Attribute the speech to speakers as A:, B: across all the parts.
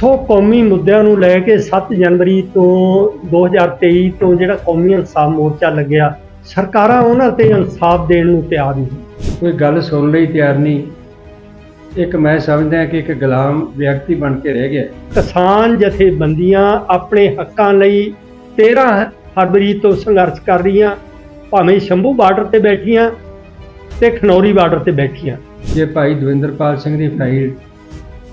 A: ਸੋ ਕੌਮੀ ਮੁੱਦਿਆਂ ਨੂੰ ਲੈ ਕੇ 7 ਜਨਵਰੀ ਤੋਂ 2023 ਤੋਂ ਜਿਹੜਾ ਕੌਮੀ ਇਨਸਾਫ ਮੋਰਚਾ ਲੱਗਿਆ ਸਰਕਾਰਾਂ ਉਹਨਾਂ ਤੇ ਇਨਸਾਫ ਦੇਣ ਨੂੰ ਤਿਆਰ ਨਹੀਂ।
B: ਕੋਈ ਗੱਲ ਸੁਣਨ ਲਈ ਤਿਆਰ ਨਹੀਂ। ਇੱਕ ਮੈਂ ਸਮਝਦਾ ਕਿ ਇੱਕ ਗੁਲਾਮ ਵਿਅਕਤੀ ਬਣ ਕੇ ਰਹਿ ਗਿਆ।
A: ਕਿਸਾਨ ਜਥੇਬੰਦੀਆਂ ਆਪਣੇ ਹੱਕਾਂ ਲਈ 13 ਫਰਵਰੀ ਤੋਂ ਸੰਘਰਸ਼ ਕਰ ਰਹੀਆਂ ਭਾਵੇਂ ਸ਼ੰਭੂ ਬਾਰਡਰ ਤੇ ਬੈਠੀਆਂ ਤੇ ਖਨੌਰੀ ਬਾਰਡਰ ਤੇ ਬੈਠੀਆਂ।
B: ਜੇ ਭਾਈ ਦਵਿੰਦਰਪਾਲ ਸਿੰਘ ਦੀ ਫਾਈਲ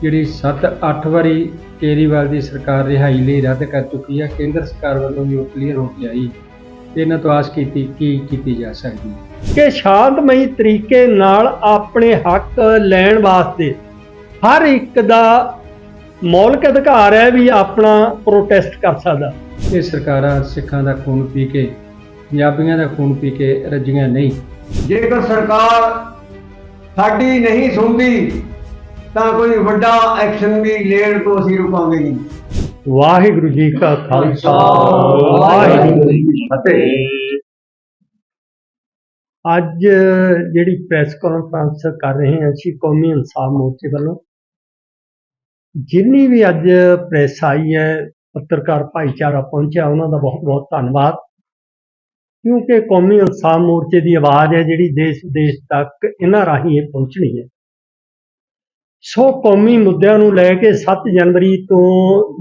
B: ਜਿਹੜੀ 7-8 ਵਾਰੀ ਕੇਜਰੀਵਾਲ ਦੀ ਸਰਕਾਰ ਰਿਹਾਈ ਲਈ ਰੱਦ ਕਰ ਚੁੱਕੀ ਹੈ ਕੇਂਦਰ ਸਰਕਾਰ ਵੱਲੋਂ ਵੀ ਉਹ ਕਲੀਅਰ ਹੋ ਕੇ ਆਈ ਇਹਨਾਂ ਤੋਂ ਆਸ ਕੀਤੀ ਕੀ ਕੀਤੀ ਜਾ ਸਕਦੀ ਹੈ।
A: ਕਿ ਸ਼ਾਂਤਮਈ ਤਰੀਕੇ ਨਾਲ ਆਪਣੇ ਹੱਕ ਲੈਣ ਵਾਸਤੇ ਹਰ ਇੱਕ ਦਾ ਮੌਲਿਕ ਅਧਿਕਾਰ ਹੈ ਵੀ ਆਪਣਾ ਪ੍ਰੋਟੈਸਟ ਕਰ ਸਕਦਾ।
B: ਇਹ ਸਰਕਾਰਾਂ ਸਿੱਖਾਂ ਦਾ ਖੂਨ ਪੀ ਕੇ ਪੰਜਾਬੀਆਂ ਦਾ ਖੂਨ ਪੀ ਕੇ ਰੱਜੀਆਂ ਨਹੀਂ।
C: ਜੇਕਰ ਸਰਕਾਰ ਸਾਡੀ ਨਹੀਂ ਸੁਣਦੀ ਤਾਂ ਕੋਈ ਵੱਡਾ ਐਕਸ਼ਨ ਵੀ ਲੈਣ ਤੋਂ ਅਸੀਂ ਰੁਕਾਂਗੇ ਨਹੀਂ।
A: ਵਾਹਿਗੁਰੂ ਜੀ ਕਾ ਖਾਲਸਾ, ਵਾਹਿਗੁਰੂ ਜੀ ਕੀ ਫਤਿਹ। ਅੱਜ ਜਿਹੜੀ ਪ੍ਰੈਸ ਕਾਨਫਰੰਸ ਕਰ ਰਹੇ ਹਾਂ ਅਸੀਂ ਕੌਮੀ ਇਨਸਾਫ ਮੋਰਚੇ ਵੱਲੋਂ, ਜਿੰਨੀ ਵੀ ਅੱਜ ਪ੍ਰੈਸ ਆਈ ਹੈ, ਪੱਤਰਕਾਰ ਭਾਈਚਾਰਾ ਪਹੁੰਚਿਆ, ਉਹਨਾਂ ਦਾ ਬਹੁਤ ਬਹੁਤ ਧੰਨਵਾਦ। ਕਿਉਂਕਿ ਕੌਮੀ ਇਨਸਾਫ ਮੋਰਚੇ ਦੀ ਆਵਾਜ਼ ਹੈ ਜਿਹੜੀ ਦੇਸ਼ ਦੇਸ਼ ਤੱਕ ਇਹਨਾਂ ਰਾਹੀਂ ਇਹ ਪਹੁੰਚਣੀ ਹੈ। ਸੋ ਕੌਮੀ ਮੁੱਦਿਆਂ ਨੂੰ ਲੈ ਕੇ 7 ਜਨਵਰੀ ਤੋਂ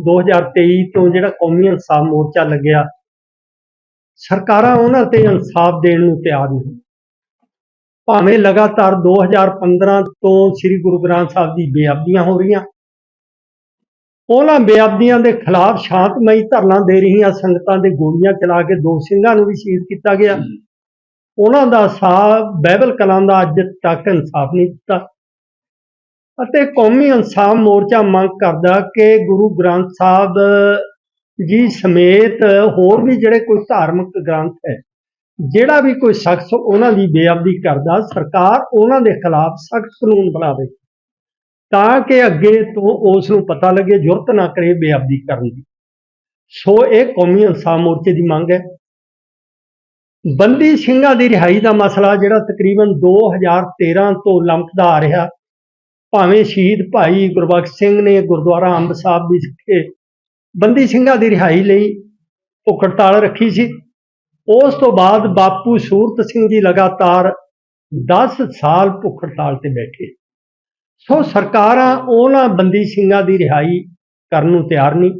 A: 2023 ਤੋਂ ਜਿਹੜਾ ਕੌਮੀ ਇਨਸਾਫ ਮੋਰਚਾ ਲੱਗਿਆ ਸਰਕਾਰਾਂ ਉਹਨਾਂ ਤੇ ਇਨਸਾਫ ਦੇਣ ਨੂੰ ਤਿਆਰ ਨਹੀਂ। ਭਾਵੇਂ ਲਗਾਤਾਰ 2015 ਤੋਂ ਸ੍ਰੀ ਗੁਰੂ ਗ੍ਰੰਥ ਸਾਹਿਬ ਦੀ ਬੇਅਦਬੀਆਂ ਹੋ ਰਹੀਆਂ ਉਹਨਾਂ ਬੇਅਦਬੀਆਂ ਦੇ ਖਿਲਾਫ ਸ਼ਾਂਤਮਈ ਧਰਨਾ ਦੇ ਰਹੀਆਂ ਸੰਗਤਾਂ ਦੇ ਗੋਲੀਆਂ ਚਲਾ ਕੇ ਦੋ ਸਿੰਘਾਂ ਨੂੰ ਵੀ ਸ਼ਹੀਦ ਕੀਤਾ ਗਿਆ। ਉਹਨਾਂ ਦਾ ਸਾਹ ਬਾਈਬਲ ਕਲਾਂ ਦਾ ਅੱਜ ਤੱਕ ਇਨਸਾਫ ਨਹੀਂ ਦਿੱਤਾ। ਅਤੇ ਕੌਮੀ ਇਨਸਾਫ ਮੋਰਚਾ ਮੰਗ ਕਰਦਾ ਕਿ ਗੁਰੂ ਗ੍ਰੰਥ ਸਾਹਿਬ ਜੀ ਸਮੇਤ ਹੋਰ ਵੀ ਜਿਹੜੇ ਕੋਈ ਧਾਰਮਿਕ ਗ੍ਰੰਥ ਹੈ, ਜਿਹੜਾ ਵੀ ਕੋਈ ਸ਼ਖਸ ਉਹਨਾਂ ਦੀ ਬੇਅਦਬੀ ਕਰਦਾ, ਸਰਕਾਰ ਉਹਨਾਂ ਦੇ ਖਿਲਾਫ ਸਖਤ ਕਾਨੂੰਨ ਬਣਾਵੇ ਤਾਂ ਕਿ ਅੱਗੇ ਤੋਂ ਉਸ ਨੂੰ ਪਤਾ ਲੱਗੇ, ਜੁਰਤ ਨਾ ਕਰੇ ਬੇਅਦਬੀ ਕਰਨ ਦੀ। ਸੋ ਇਹ ਕੌਮੀ ਇਨਸਾਫ ਮੋਰਚੇ ਦੀ ਮੰਗ ਹੈ। ਬੰਦੀ ਸਿੰਘਾਂ ਦੀ ਰਿਹਾਈ ਦਾ ਮਸਲਾ ਜਿਹੜਾ ਤਕਰੀਬਨ 2013 ਤੋਂ ਲਮਕਦਾ ਆ ਰਿਹਾ ਭਾਵੇਂ ਸ਼ਹੀਦ ਭਾਈ ਗੁਰਬਖਸ਼ ਸਿੰਘ ਨੇ ਗੁਰਦੁਆਰਾ ਅੰਬ ਸਾਹਿਬ ਵਿਖੇ ਬੰਦੀ ਸਿੰਘਾਂ ਦੀ ਰਿਹਾਈ ਲਈ ਭੁੱਖ ਹੜਤਾਲ ਰੱਖੀ ਸੀ। ਉਸ ਤੋਂ ਬਾਅਦ ਬਾਪੂ ਸੂਰਤ ਸਿੰਘ ਜੀ ਲਗਾਤਾਰ 10 ਸਾਲ ਭੁੱਖ ਹੜਤਾਲ ਤੇ ਬੈਠੇ। ਸੋ ਸਰਕਾਰਾਂ ਉਹਨਾਂ ਬੰਦੀ ਸਿੰਘਾਂ ਦੀ ਰਿਹਾਈ ਕਰਨ ਨੂੰ ਤਿਆਰ ਨਹੀਂ।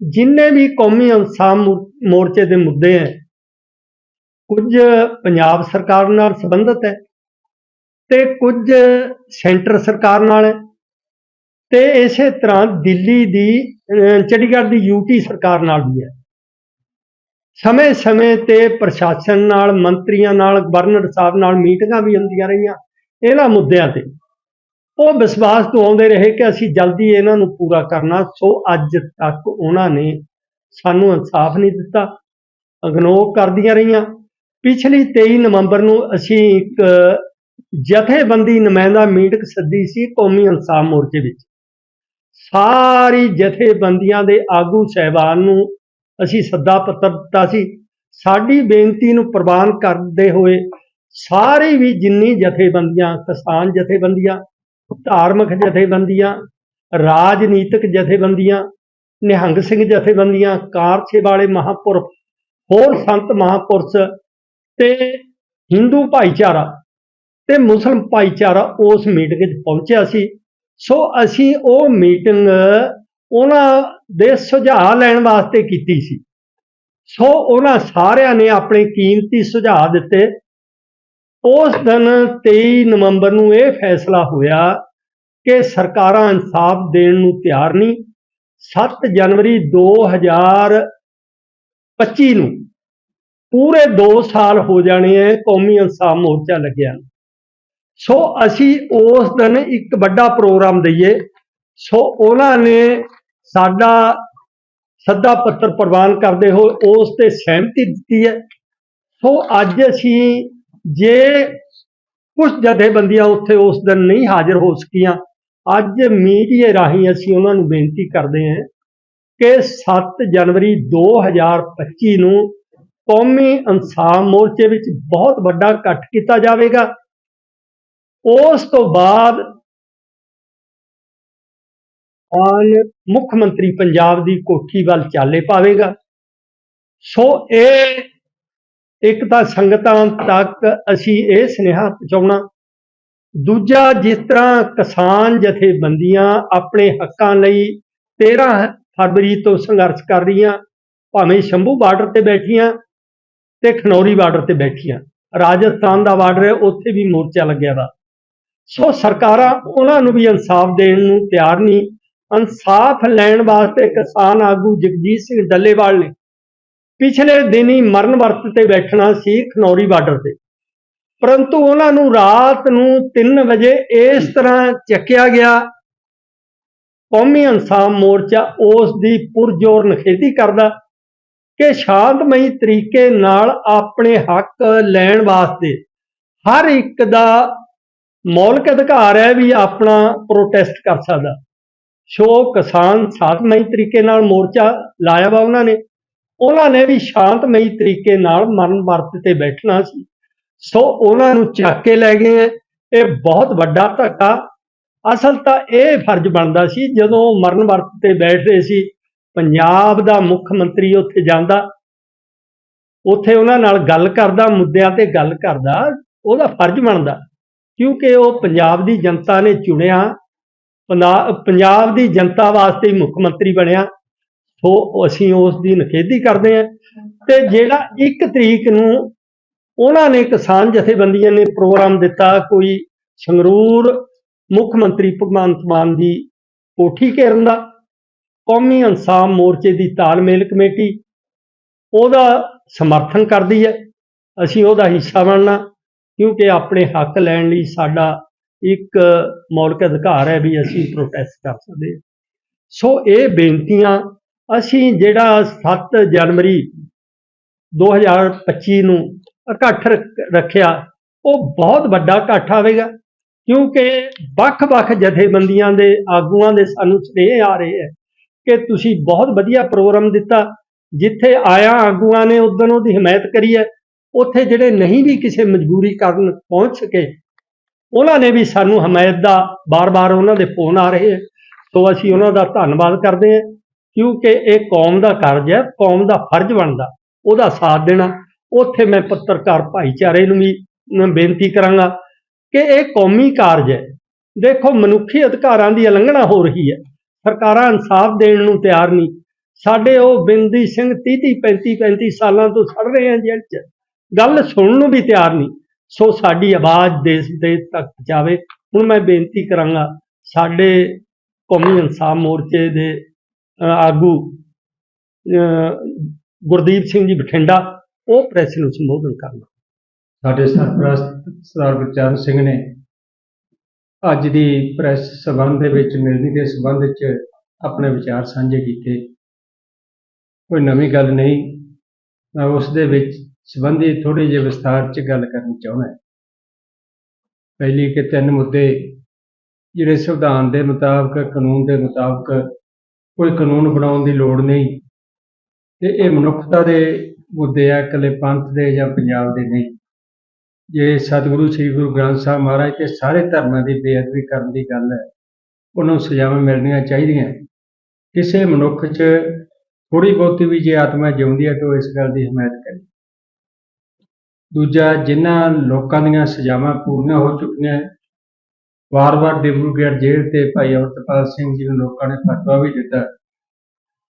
A: ਜਿੰਨੇ ਵੀ ਕੌਮੀ ਇਨਸਾਫ ਮੋਰਚੇ ਦੇ ਮੁੱਦੇ ਹੈ ਕੁਝ ਪੰਜਾਬ ਸਰਕਾਰ ਨਾਲ ਸੰਬੰਧਿਤ ਹੈ ਤੇ ਕੁਝ ਸੈਂਟਰ ਸਰਕਾਰ ਨਾਲ ਹੈ ਤੇ ਇਸੇ ਤਰ੍ਹਾਂ ਦਿੱਲੀ ਦੀ ਚੰਡੀਗੜ੍ਹ ਦੀ ਯੂਟੀ ਸਰਕਾਰ ਨਾਲ ਵੀ ਹੈ। ਸਮੇਂ-ਸਮੇਂ ਤੇ ਪ੍ਰਸ਼ਾਸਨ ਨਾਲ, ਮੰਤਰੀਆਂ ਨਾਲ, ਗਵਰਨਰ ਸਾਹਿਬ ਨਾਲ ਮੀਟਿੰਗਾਂ ਵੀ ਹੁੰਦੀਆਂ ਰਹੀਆਂ ਇਹਨਾਂ ਮੁੱਦਿਆਂ ਤੇ। ਉਹ ਵਿਸ਼ਵਾਸ ਤੋਂ ਆਉਂਦੇ ਰਹੇ ਕਿ ਅਸੀਂ ਜਲਦੀ ਇਹਨਾਂ ਨੂੰ ਪੂਰਾ ਕਰਨਾ, ਸੋ ਅੱਜ ਤੱਕ ਉਹਨਾਂ ਨੇ ਸਾਨੂੰ ਇਨਸਾਫ ਨਹੀਂ ਦਿੱਤਾ ਇਗਨੋਰ ਕਰਦੀਆਂ ਰਹੀਆਂ। ਪਿਛਲੀ 23 ਨਵੰਬਰ ਨੂੰ ਅਸੀਂ ਇੱਕ ਜਥੇਬੰਦੀ ਨੁਮਾਇੰਦਾ ਮੀਟਿੰਗ ਸੱਦੀ ਸੀ ਕੌਮੀ ਇਨਸਾਫ ਮੋਰਚੇ ਵਿੱਚ। ਸਾਰੀ ਜਥੇਬੰਦੀਆਂ ਦੇ ਆਗੂ ਸਹਿਬਾਨ ਨੂੰ ਅਸੀਂ ਸੱਦਾ ਪੱਤਰ ਦਿੱਤਾ ਸੀ। ਸਾਡੀ ਬੇਨਤੀ ਨੂੰ ਪ੍ਰਵਾਨ ਕਰਦੇ ਹੋਏ ਸਾਰੇ ਵੀ ਜਿੰਨੀ ਜਥੇਬੰਦੀਆਂ, ਕਿਸਾਨ ਜਥੇਬੰਦੀਆਂ, ਧਾਰਮਿਕ ਜਥੇਬੰਦੀਆਂ, ਰਾਜਨੀਤਿਕ ਜਥੇਬੰਦੀਆਂ, ਨਿਹੰਗ ਸਿੰਘ ਜਥੇਬੰਦੀਆਂ ਕਾਰਛੇ ਵਾਲੇ ਮਹਾਂਪੁਰਖ, ਹੋਰ ਸੰਤ ਮਹਾਂਪੁਰਸ਼ ਤੇ ਹਿੰਦੂ ਭਾਈਚਾਰਾ ਤੇ ਮੁਸਲਮ ਭਾਈਚਾਰਾ ਉਸ ਮੀਟਿੰਗ 'ਚ ਪਹੁੰਚਿਆ ਸੀ। ਸੋ ਅਸੀਂ ਉਹ ਮੀਟਿੰਗ ਉਹਨਾਂ ਦੇ ਸੁਝਾਅ ਲੈਣ ਵਾਸਤੇ ਕੀਤੀ ਸੀ। ਸੋ ਉਹਨਾਂ ਸਾਰਿਆਂ ਨੇ ਆਪਣੇ ਕੀਮਤੀ ਸੁਝਾਅ ਦਿੱਤੇ। ਉਸ ਦਿਨ 23 ਨਵੰਬਰ ਨੂੰ ਇਹ ਫੈਸਲਾ ਹੋਇਆ ਕਿ ਸਰਕਾਰਾਂ ਇਨਸਾਫ ਦੇਣ ਨੂੰ ਤਿਆਰ ਨਹੀਂ। 7 ਜਨਵਰੀ 2025 ਨੂੰ ਪੂਰੇ 2 ਸਾਲ ਹੋ ਜਾਣੇ ਐ, ਕੌਮੀ ਇਨਸਾਫ ਮੋਰਚਾ ਲੱਗਿਆ। ਸੋ ਅਸੀਂ ਉਸ ਦਿਨ ਇੱਕ ਵੱਡਾ ਪ੍ਰੋਗਰਾਮ ਦਈਏ। ਸੋ ਉਹਨਾਂ ਨੇ ਸਾਡਾ ਸੱਦਾ ਪੱਤਰ ਪ੍ਰਵਾਨ ਕਰਦੇ ਹੋਏ ਉਸ ਤੇ ਸਹਿਮਤੀ ਦਿੱਤੀ ਹੈ। ਸੋ ਅੱਜ ਅਸੀਂ ਜੇ ਕੁਝ ਜਥੇਬੰਦੀਆਂ ਉੱਥੇ ਉਸ ਦਿਨ ਨਹੀਂ ਹਾਜ਼ਰ ਹੋ ਸਕੀਆਂ, ਅੱਜ ਮੀਡੀਆ ਰਾਹੀਂ ਅਸੀਂ ਉਹਨਾਂ ਨੂੰ ਬੇਨਤੀ ਕਰਦੇ ਹਾਂ ਕਿ 7 ਜਨਵਰੀ 2025 ਨੂੰ ਕੌਮੀ ਇਨਸਾਫ ਮੋਰਚੇ ਵਿੱਚ ਬਹੁਤ ਵੱਡਾ ਇਕੱਠ ਕੀਤਾ ਜਾਵੇਗਾ। ਉਸ ਤੋਂ ਬਾਅਦ ਮਾਨ ਮੁੱਖ ਮੰਤਰੀ ਪੰਜਾਬ ਦੀ ਕੋਠੀ ਵੱਲ ਚਾਲੇ ਪਾਵੇਗਾ। ਸੋ ਇਹ ਇੱਕ ਤਾਂ ਸੰਗਤਾਂ ਤੱਕ ਅਸੀਂ ਇਹ ਸੁਨੇਹਾ ਪਹੁੰਚਾਉਣਾ। ਦੂਜਾ, ਜਿਸ ਤਰ੍ਹਾਂ ਕਿਸਾਨ ਜਥੇਬੰਦੀਆਂ ਆਪਣੇ ਹੱਕਾਂ ਲਈ 13 ਫਰਵਰੀ ਤੋਂ ਸੰਘਰਸ਼ ਕਰ ਰਹੀਆਂ, ਭਾਵੇਂ ਸ਼ੰਭੂ ਬਾਰਡਰ ਤੇ ਬੈਠੀਆਂ ਤੇ ਖਨੌਰੀ ਬਾਰਡਰ ਤੇ ਬੈਠੀਆਂ, ਰਾਜਸਥਾਨ ਦਾ ਬਾਰਡਰ ਹੈ, ਉੱਥੇ ਵੀ ਮੋਰਚਾ ਲੱਗਿਆ ਵਾ। ਸੋ ਸਰਕਾਰਾਂ ਉਹਨਾਂ ਨੂੰ ਵੀ ਇਨਸਾਫ ਦੇਣ ਨੂੰ ਤਿਆਰ ਨਹੀਂ। ਇਨਸਾਫ ਲੈਣ ਵਾਸਤੇ ਕਿਸਾਨ ਆਗੂ ਜਗਜੀਤ ਸਿੰਘ ਡੱਲੇਵਾਲ ਨੇ ਪਿਛਲੇ ਦਿਨੀ ਮਰਨ ਵਰਤ ਤੇ ਬੈਠਣਾ ਸੀ ਖਨੌਰੀ ਬਾਰਡਰ ਤੇ। ਪਰੰਤੂ ਉਹਨਾਂ ਨੂੰ ਰਾਤ ਨੂੰ 3 ਵਜੇ ਇਸ ਤਰ੍ਹਾਂ ਚੱਕਿਆ ਗਿਆ। ਕੌਮੀ ਇਨਸਾਫ ਮੋਰਚਾ ਉਸ ਦੀ ਪੁਰਜੋਰ ਨਖੇਦੀ ਕਰਦਾ ਕਿ ਸ਼ਾਂਤਮਈ ਤਰੀਕੇ ਨਾਲ ਆਪਣੇ ਹੱਕ ਲੈਣ ਵਾਸਤੇ ਹਰ ਇੱਕ ਦਾ ਮੌਲਿਕ ਅਧਿਕਾਰ ਹੈ ਵੀ ਆਪਣਾ ਪ੍ਰੋਟੈਸਟ ਕਰ ਸਕਦਾ। ਸੋ ਕਿਸਾਨ ਸ਼ਾਂਤਮਈ ਤਰੀਕੇ ਨਾਲ ਮੋਰਚਾ ਲਾਇਆ ਵਾ ਉਹਨਾਂ ਨੇ। ਉਹਨਾਂ ਨੇ ਵੀ ਸ਼ਾਂਤਮਈ ਤਰੀਕੇ ਨਾਲ ਮਰਨ ਵਰਤ ਤੇ ਬੈਠਣਾ ਸੀ। ਸੋ ਉਹਨਾਂ ਨੂੰ ਚੱਕ ਕੇ ਲੈ ਗਏ ਇਹ ਬਹੁਤ ਵੱਡਾ ਧੱਕਾ। ਅਸਲ ਤਾਂ ਇਹ ਫਰਜ਼ ਬਣਦਾ ਸੀ, ਜਦੋਂ ਮਰਨ ਵਰਤ ਤੇ ਬੈਠਦੇ ਸੀ, ਪੰਜਾਬ ਦਾ ਮੁੱਖ ਮੰਤਰੀ ਉੱਥੇ ਜਾਂਦਾ। ਉੱਥੇ ਉਹਨਾਂ ਨਾਲ ਗੱਲ ਕਰਦਾ, ਮੁੱਦਿਆਂ ਤੇ ਗੱਲ ਕਰਦਾ, ਉਹਦਾ ਫਰਜ਼ ਬਣਦਾ। ਕਿਉਂਕਿ ਉਹ ਪੰਜਾਬ ਦੀ ਜਨਤਾ ਨੇ ਚੁਣਿਆ, ਪਨਾ- ਪੰਜਾਬ ਦੀ ਜਨਤਾ ਵਾਸਤੇ ਮੁੱਖ ਮੰਤਰੀ ਬਣਿਆ। ਸੋ ਅਸੀਂ ਉਸ ਦੀ ਨਿਖੇਧੀ ਕਰਦੇ ਹਾਂ। ਤੇ ਜਿਹੜਾ 1 ਤਰੀਕ ਨੂੰ ਉਹਨਾਂ ਨੇ ਕਿਸਾਨ ਜਥੇਬੰਦੀਆਂ ਨੇ ਪ੍ਰੋਗਰਾਮ ਦਿੱਤਾ, ਕੋਈ ਸੰਗਰੂਰ ਮੁੱਖ ਮੰਤਰੀ ਭਗਵੰਤ ਮਾਨ ਦੀ ਕੋਠੀ ਘੇਰਨ ਦਾ, ਕੌਮੀ ਇਨਸਾਫ ਮੋਰਚੇ ਦੀ ਤਾਲਮੇਲ ਕਮੇਟੀ, ਉਹਦਾ ਸਮਰਥਨ ਕਰਦੀ ਹੈ। ਅਸੀਂ ਉਹਦਾ ਹਿੱਸਾ ਬਣਨਾ। ਕਿਉਂਕਿ ਆਪਣੇ ਹੱਕ ਲੈਣ ਲਈ ਸਾਡਾ ਇੱਕ ਮੌਲਿਕ ਅਧਿਕਾਰ ਹੈ ਵੀ ਅਸੀਂ ਪ੍ਰੋਟੈਸਟ ਕਰ ਸਕਦੇ ਸੋ ਇਹ ਬੇਨਤੀਆਂ ਅਸੀਂ ਜਿਹੜਾ 7 ਜਨਵਰੀ 2025 ਨੂੰ ਇਕੱਠ ਰੱਖਿਆ, ਉਹ ਬਹੁਤ ਵੱਡਾ ਇਕੱਠ ਆਵੇਗਾ। ਕਿਉਂਕਿ ਵੱਖ-ਵੱਖ ਜਥੇਬੰਦੀਆਂ ਦੇ ਆਗੂਆਂ ਦੇ ਸਾਨੂੰ ਸੁਨੇਹੇ ਆ ਰਹੇ ਹੈ ਕਿ ਤੁਸੀਂ ਬਹੁਤ ਵਧੀਆ ਪ੍ਰੋਗਰਾਮ ਦਿੱਤਾ, ਜਿੱਥੇ ਆਇਆ ਆਗੂਆਂ ਨੇ ਉਦੋਂ ਉਹਦੀ ਹਮਾਇਤ ਕਰੀ ਹੈ ਉੱਥੇ ਜਿਹੜੇ ਨਹੀਂ ਵੀ ਕਿਸੇ ਮਜਬੂਰੀ ਕਾਰਨ ਪਹੁੰਚ ਸਕੇ, ਉਹਨਾਂ ਨੇ ਵੀ ਸਾਨੂੰ ਹਮਾਇਤ ਦਾ ਬਾਰ-ਬਾਰ ਉਹਨਾਂ ਦੇ ਫੋਨ ਆ ਰਹੇ ਹੈ। ਸੋ ਅਸੀਂ ਉਹਨਾਂ ਦਾ ਧੰਨਵਾਦ ਕਰਦੇ ਹਾਂ, ਕਿਉਂਕਿ ਇਹ ਕੌਮ ਦਾ ਕਾਰਜ ਹੈ, ਕੌਮ ਦਾ ਫਰਜ਼ ਬਣਦਾ, ਉਹਦਾ ਸਾਥ ਦੇਣਾ। ਉੱਥੇ ਮੈਂ ਪੱਤਰਕਾਰ ਭਾਈਚਾਰੇ ਨੂੰ ਵੀ ਬੇਨਤੀ ਕਰਾਂਗਾ ਕਿ ਇਹ ਕੌਮੀ ਕਾਰਜ ਹੈ। ਦੇਖੋ, ਮਨੁੱਖੀ ਅਧਿਕਾਰਾਂ ਦੀ ਉਲੰਘਣਾ ਹੋ ਰਹੀ ਹੈ। ਸਰਕਾਰਾਂ ਇਨਸਾਫ ਦੇਣ ਨੂੰ ਤਿਆਰ ਨਹੀਂ। ਸਾਡੇ ਉਹ ਬਿੰਦੀ ਸਿੰਘ 30 30 35 35 ਸਾਲਾਂ ਤੋਂ ਸੜ ਰਹੇ ਆ ਜੇਲ੍ਹ 'ਚ। ਗੱਲ ਸੁਣਨ ਨੂੰ ਵੀ ਤਿਆਰ ਨਹੀਂ। ਸੋ ਸਾਡੀ ਆਵਾਜ਼ ਦੇਸ਼ ਦੇ ਤੱਕ ਪਹੁੰਚਾਵੇ। ਹੁਣ ਮੈਂ ਬੇਨਤੀ ਕਰਾਂਗਾ, ਸਾਡੇ ਕੌਮੀ ਇਨਸਾਫ ਮੋਰਚੇ ਦੇ ਆਗੂ ਗੁਰਦੀਪ ਸਿੰਘ ਜੀ ਬਠਿੰਡਾ, ਉਹ ਪ੍ਰੈਸ ਨੂੰ ਸੰਬੋਧਨ ਕਰਨਾ
B: ਸਾਡੇ ਸਰਪ੍ਰਸਤ ਸਰਦਾਰ ਗੁਰਚਰਨ ਸਿੰਘ ਨੇ ਅੱਜ ਦੀ ਪ੍ਰੈਸ ਸਭਾ ਦੇ ਵਿੱਚ, ਮਿਲਣੀ ਦੇ ਸੰਬੰਧ ਵਿੱਚ ਆਪਣੇ ਵਿਚਾਰ ਸਾਂਝੇ ਕੀਤੇ। ਕੋਈ ਨਵੀਂ ਗੱਲ ਨਹੀਂ, ਮੈਂ ਉਸ ਦੇ ਵਿੱਚ ਸੰਬੰਧੀ ਥੋੜੀ ਜਿਹੀ ਵਿਸਥਾਰ 'ਚ ਗੱਲ ਕਰਨੀ ਚਾਹੁੰਦਾ ਹਾਂ। ਪਹਿਲੀ ਕਿ ਤਿੰਨ ਮੁੱਦੇ ਜਿਹੜੇ ਸੰਵਿਧਾਨ ਦੇ ਮੁਤਾਬਕ, ਕਾਨੂੰਨ ਦੇ ਮੁਤਾਬਕ ਕੋਈ ਕਾਨੂੰਨ ਬਣਾਉਣ ਦੀ ਲੋੜ ਨਹੀਂ ਤੇ ਇਹ ਮਨੁੱਖਤਾ ਦੇ ਮੁੱਦੇ ਆ, ਇਕੱਲੇ ਪੰਥ ਦੇ ਜਾਂ ਪੰਜਾਬ ਦੇ ਨਹੀਂ। ਜੇ ਸਤਿਗੁਰੂ ਸ੍ਰੀ ਗੁਰੂ ਗ੍ਰੰਥ ਸਾਹਿਬ ਮਹਾਰਾਜ ਤੇ ਸਾਰੇ ਧਰਮਾਂ ਦੀ ਬੇਅਦਬੀ ਕਰਨ ਦੀ ਗੱਲ ਹੈ, ਉਹਨਾਂ ਨੂੰ ਸਜ਼ਾਵਾਂ ਮਿਲਣੀਆਂ ਚਾਹੀਦੀਆਂ। ਕਿਸੇ ਮਨੁੱਖ 'ਚ ਥੋੜੀ ਬਹੁਤੀ ਵੀ ਜੇ ਆਤਮਾ ਜਿਉਂਦੀ ਹੈ ਤਾਂ ਉਹ ਇਸ ਗੱਲ ਦੀ ਹਮਾਇਤ ਕਰੇ। ਦੂਜਾ ਜਿਨ੍ਹਾਂ ਲੋਕਾਂ ਦੀਆਂ ਸਜ਼ਾਵਾਂ ਪੂਰੀਆਂ ਹੋ ਚੁੱਕੀਆਂ ਵਾਰ-ਵਾਰ ਡਿਬਰੂਗੜ੍ਹ ਜੇਲ੍ਹ ਤੇ ਭਾਈ ਅਮਰਤਪਾਲ ਸਿੰਘ ਜੀ ਨੂੰ ਲੋਕਾਂ ਨੇ ਫਤਵਾ ਵੀ ਦਿੱਤਾ।